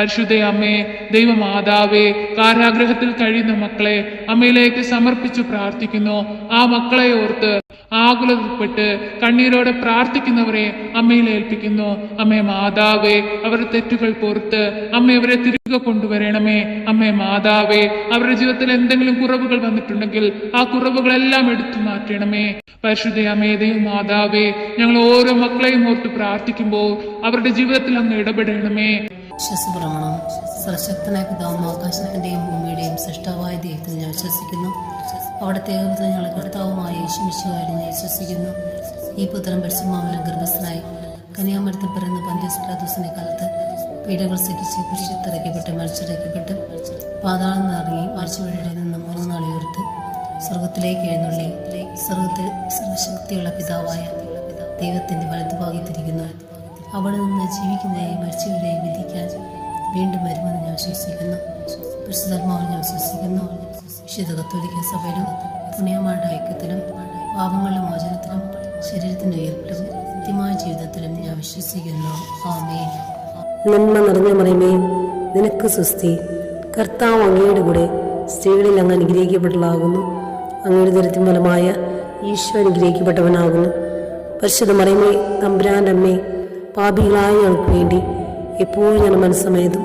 പരിശുദ്ധ അമ്മേ ദൈവമാതാവേ കാരാഗ്രഹത്തിൽ കഴിയുന്ന മക്കളെ അമ്മയിലേക്ക് സമർപ്പിച്ചു പ്രാർത്ഥിക്കുന്നു. ആ മക്കളെ ഓർത്ത് ആകുലപ്പെട്ട് കണ്ണീരോടെ പ്രാർത്ഥിക്കുന്നവരെ അമ്മയിൽ ഏൽപ്പിക്കുന്നു. അമ്മേ മാതാവേ അവരുടെ തെറ്റുകൾ പൊറുത്ത് അമ്മ അവരെ തിരികെ കൊണ്ടുവരണമേ. അമ്മേ മാതാവേ അവരുടെ ജീവിതത്തിൽ എന്തെങ്കിലും കുറവുകൾ വന്നിട്ടുണ്ടെങ്കിൽ ആ കുറവുകളെല്ലാം എടുത്തു മാറ്റണമേ. പരിശുദ്ധ അമ്മേ മാതാവേ ഞങ്ങൾ ഓരോ മക്കളെയും ഓർത്ത് പ്രാർത്ഥിക്കുമ്പോൾ അവരുടെ ജീവിതത്തിൽ അങ്ങ് ഇടപെടണമേ. വിശ്വസപ്രമാണം സർശക്തനായ പിതാവും ആകാശത്തിന്റെയും ഭൂമിയുടെയും സൃഷ്ടാവായ ദൈവത്തിൽ ഞാൻ വിശ്വസിക്കുന്നു. അവിടുത്തെ ഏകപുത്ര ഞങ്ങളുടെ കർത്താവുമായ യേശുമിശുവായി ഞാൻ വിശ്വസിക്കുന്നു. ഈ പുത്രൻ പരിശുമാമലം ഗർഭസ്ഥനായി കന്യാമരത്തിൽ പിറന്ന പന്ത്യസ്പ്രാദോസിന്റെ കാലത്ത് പീഡകൾ സഹിച്ച് കുരിശിത്തിറക്കപ്പെട്ട് മരിച്ചിറക്കപ്പെട്ട് പാതാളം നിറങ്ങി മരിച്ചുവഴിയുടെ നിന്ന് മൂന്ന് നാൾ ഉയർത്ത് സ്വർഗത്തിലേക്ക് എഴുന്നള്ളി. സ്വർഗത്തിൽ സർവശക്തിയുള്ള പിതാവായ ദൈവത്തിന്റെ വലതുഭാഗത്തിരിക്കുന്നു അവിടെ നിന്ന് ജീവിക്കുന്നതായി മരിച്ചവരെയും വിശ്വസിക്കുന്നു. പരിശുദ്ധാത്മാവിൽ വിശ്വസിക്കുന്നു. വിശുദ്ധ കത്തോലിക്ക സഭയിലും പുണ്യമാരുടെ ഐക്യത്തിലും പാപങ്ങളുടെ മോചനത്തിലും ശരീരത്തിന്റെ ഉയർപ്പിലും നിത്യമായ ജീവിതത്തിലും ഞാൻ വിശ്വസിക്കുന്നു. ആമേ നന്മ നിറഞ്ഞ മറിയമേ നിനക്ക് സുസ്തി കർത്താവ് അങ്ങയുടെ കൂടെ സ്ത്രീകളിൽ അങ്ങ് അനുഗ്രഹിക്കപ്പെട്ടതാകുന്നു അങ്ങയുടെ ദുരിതം ഫലമായ ഈശോ അനുഗ്രഹിക്കപ്പെട്ടവനാകുന്നു. പരിശുദ്ധ മറിയമേ തമ്പുരാന്റെ അമ്മേ പാപികളായ ഞങ്ങൾക്ക് വേണ്ടി എപ്പോഴും ഞാൻ മനസ്സമേതും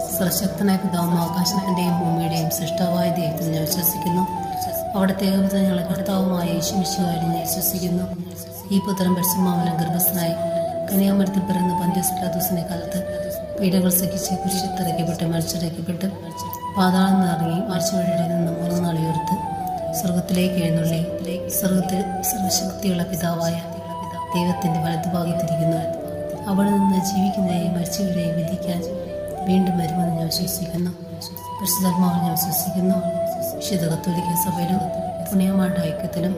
സർശക്തനായ പിതാവും ആകാശത്തിന്റെയും ഭൂമിയുടെയും സൃഷ്ടാവായ ദൈവത്തിൽ ഞാൻ വിശ്വസിക്കുന്നു. അവിടുത്തെ ഞങ്ങളുടെ കർത്താവുമായ യേശുമിശുവായി ഞാൻ വിശ്വസിക്കുന്നു. ഈ പുത്രം പരിശുമാവനം ഗർഭസ്ഥനായി കന്യാമരത്തിൽ പിറന്ന് പന്ത്യസ്പ്രാദോസിന്റെ കാലത്ത് പീഡകൾ സഹിച്ച് കുരിശിത്തിറക്കപ്പെട്ട് മരിച്ചിറക്കപ്പെട്ട് പാതാളം നിറങ്ങി മരിച്ചവരുടെ നിന്ന് മൂന്ന് നാളിയോർത്ത് സ്വർഗത്തിലേക്ക് എഴുന്നള്ളി. സ്വർഗത്തിൽ സർവശക്തിയുള്ള പിതാവായ ദൈവത്തിന്റെ വലതുഭാഗത്തിരിക്കുന്നു അവിടെ നിന്ന് ജീവിക്കുന്നതിനെയും മരിച്ചവരെയും വിധിക്കാൻ വീണ്ടും വരുമെന്ന് ഞാൻ വിശ്വസിക്കുന്നു. പരിശുദ്ധാത്മാവിൽ ഞാൻ വിശ്വസിക്കുന്നു. വിശുദ്ധ കത്തോലിക്ക സഭയിലും പുണ്യമാരുടെ ഐക്യത്തിലും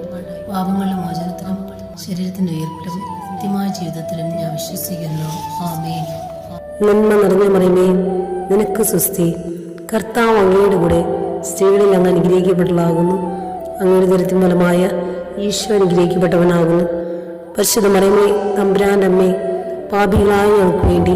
പാപങ്ങളുടെ മോചനത്തിലും ശരീരത്തിന്റെ ഉയർപ്പിലും നിത്യമായ ജീവിതത്തിലും ഞാൻ വിശ്വസിക്കുന്നു. ആമേ നന്മ നിറഞ്ഞ മറിയമേ നിനക്ക് സുസ്തി കർത്താവ് അങ്ങയുടെ കൂടെ സ്ത്രീകളിൽ അങ്ങ് അനുഗ്രഹിക്കപ്പെട്ടതാകുന്നു അങ്ങയുടെ ദുരിതം ഫലമായ ഈശോ അനുഗ്രഹിക്കപ്പെട്ടവനാകുന്നു. പരിശുദ്ധ മറിയമേ തമ്പുരാന്റെ അമ്മേ പാപികളായ ഞങ്ങൾക്ക് വേണ്ടി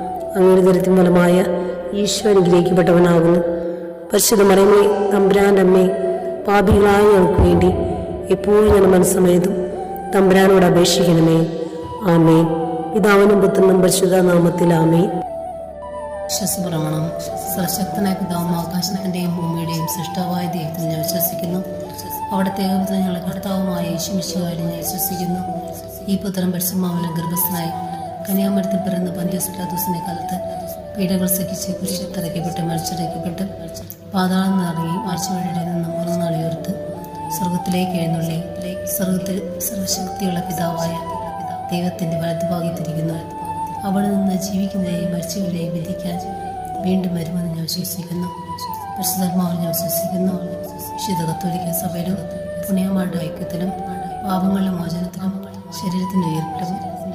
അങ്ങയുടെ ദുരിതം ഫലമായ ഈശോ അനുഗ്രഹിക്കപ്പെട്ടവനാകുന്നു. പരിശുദ്ധ മറിയമ്മേ തമ്പുരാന്റെ അമ്മേ പാപികളായ ഞങ്ങൾക്ക് വേണ്ടി എപ്പോഴും ഞാൻ മനസ്സമയതും തമ്പുരാനോട് അപേക്ഷിക്കണമേ. ആമേ പിതാവിനും പുത്രനും പരിശുദ്ധ നാമത്തിൽ ആമേ വിശ്വസപ്രമാണം. സർശക്തനായ പിതാവും ആകാശത്തിന്റെയും ഭൂമിയുടെയും സൃഷ്ടാവായ ദൈവത്തിൽ ഞാൻ വിശ്വസിക്കുന്നു. അവിടത്തെ ഏകപുത്രൻ ഞങ്ങളുടെ കർത്താവുമായ യേശുമിശുകാരി ഞാൻ വിശ്വസിക്കുന്നു. ഈ പുത്രൻ മാമല ഗർഭസ്ഥനായി കന്യാമരത്തിൽ പിറന്ന പന്ത്യസ്റ്റാദൂസിന്റെ കാലത്ത് പീഡകൾ സഹിച്ച് കുരിശിൽ തറയ്ക്കപ്പെട്ട് മരിച്ചടയ്ക്കപ്പെട്ട് പാതാളം നിറങ്ങി ആഴ്ചവഴിയുടെ നിന്ന് മൂന്ന് നാളിയോർത്ത് സ്വർഗത്തിലേക്ക് എഴുന്നള്ളി. സ്വർഗത്തിൽ സർവശക്തിയുള്ള പിതാവായ ദൈവത്തിന്റെ വലതുഭാഗത്തിരിക്കുന്നു. അവിടെ നിന്ന് ജീവിക്കുന്നതിനെയും മരിച്ചവരെയും വിധിക്കാൻ വീണ്ടും വരുമെന്ന് ഞാൻ വിശ്വസിക്കുന്നു. പരിശുദ്ധാത്മാവിൽ ഞാൻ വിശ്വസിക്കുന്നു. വിശുദ്ധ സഭയിലും പുണ്യമാരുടെ ഐക്യത്തിലും പാപങ്ങളുടെ മോചനത്തിലും ശരീരത്തിന്റെ ഉയർപ്പിലും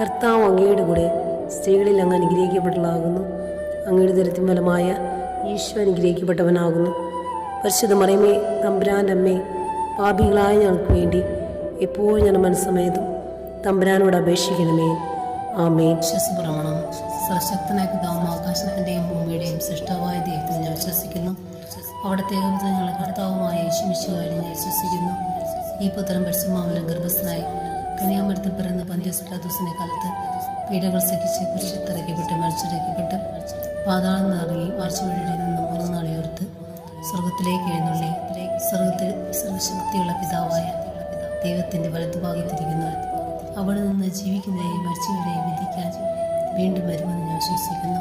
കർത്താവ് അങ്ങയുടെ കൂടെ സ്ത്രീകളിൽ അങ്ങ് അനുഗ്രഹിക്കപ്പെട്ടതാകുന്നു അങ്ങയുടെ ദരത്തിൻ ഫലമായ ഈശോ അനുഗ്രഹിക്കപ്പെട്ടവനാകുന്നു. പരിശുദ്ധ മറിയമേ തമ്പുരാന്റെ അമ്മേ പാപികളായ ഞങ്ങൾക്ക് വേണ്ടി എപ്പോഴും ഞാൻ മനസ്സമയത്തും തമ്പുരാനോട് അപേക്ഷിക്കണമേ. ആമേ വിശ്വസപ്രമണം. സർശക്തനായ പിതാവും ആകാശത്തിന്റെയും ഭൂമിയുടെയും സൃഷ്ടാവായ ദൈവത്തിൽ ഞാൻ വിശ്വസിക്കുന്നു. അവിടുത്തെ ഞങ്ങളുടെ കർത്താവുമായ യേശുമിശുകാരി ഞാൻ വിശ്വസിക്കുന്നു. ഈ പുത്രം പരിശുമാവലം ഗർഭസ്ഥനായി കന്യാമരത്തിൽ പിറന്ന പന്ത്യസ്പ്രാദൂസിന്റെ കാലത്ത് പീഡകൾ സഹിച്ച് കുരിശിൽ തറയ്ക്കപ്പെട്ട് മരിച്ചടയ്ക്കപ്പെട്ട് പാതാളം നിറങ്ങി ആഴ്ചവഴിയുടെ നിന്ന് മൂന്ന് നാൾ ഉയർത്ത് സ്വർഗത്തിലേക്ക് എഴുന്നള്ളി. സ്വർഗത്തിൽ സർവശക്തിയുള്ള പിതാവായ ദൈവത്തിന്റെ വലതുഭാഗത്തിരിക്കുന്നു അവിടെ നിന്ന് ജീവിക്കുന്നതിനെയും മരിച്ചവരെയും വിധിക്കാൻ വീണ്ടും വരുമെന്ന് ഞാൻ വിശ്വസിക്കുന്നു.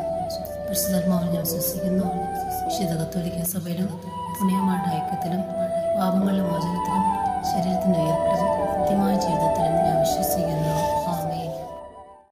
പരിശുദ്ധാത്മാവിൽ ഞാൻ വിശ്വസിക്കുന്നു. വിശുദ്ധ കത്തോലിക്ക സഭയിലും പുണ്യമാരുടെ ഐക്യത്തിലും പാപങ്ങളുടെ മോചനത്തിലും she's singing.